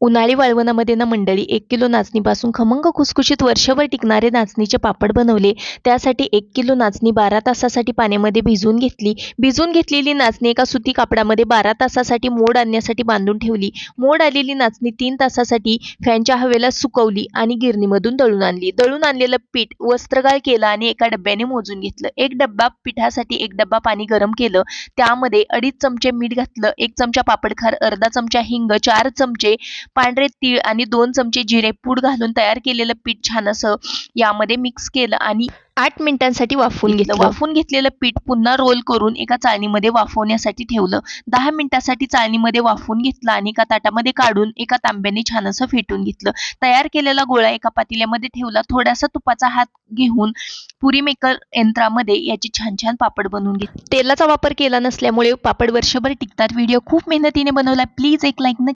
उन्हाळी वाळवणामध्ये ना मंडळी एक किलो नाचणीपासून खमंग खुसखुशीत वर्षभर टिकणारे नाचणीचे पापड बनवले. त्यासाठी एक किलो नाचणी बारा तासासाठी पाण्यामध्ये भिजवून घेतली. भिजवून घेतलेली नाचणी एका सुती कापडामध्ये बारा तासासाठी मोड आणण्यासाठी बांधून ठेवली. मोड आलेली नाचणी तीन तासासाठी फॅनच्या हवेला सुकवली आणि गिरणीमधून दळून आणली. दळून आणलेलं पीठ वस्त्रगाळ केलं आणि एका डब्याने मोजून घेतलं. एक डब्बा पिठासाठी एक डब्बा पाणी गरम केलं. त्यामध्ये अडीच चमचे मीठ घातलं. एक चमचा पापडखार अर्धा चमचा हिंग चार चमचे पांढरे तीळ आणि दोन चमचे जिरे पूड घालून तयार केलेलं पीठ छान असं यामध्ये मिक्स केलं आणि आठ मिनिटांसाठी वाफवून घेतलं. वाफवून घेतलेलं पीठ पुन्हा रोल करून एका चाळणीमध्ये वाफवण्यासाठी ठेवलं. दहा मिनिटासाठी चाळणीमध्ये वाफवून घेतलं आणि एका ताटामध्ये काढून एका तांब्याने छान असं फेटून घेतलं. तयार केलेला गोळा एका पातेल्यामध्ये ठेवला. थोडासा तुपाचा हात घेऊन पुरी मेकर यंत्रामध्ये याची छान छान पापड बनवून घेतले. तेलाचा वापर केला नसल्यामुळे पापड वर्षभर टिकतात. व्हिडिओ खूप मेहनतीने बनवला. प्लीज एक लाईक नक्की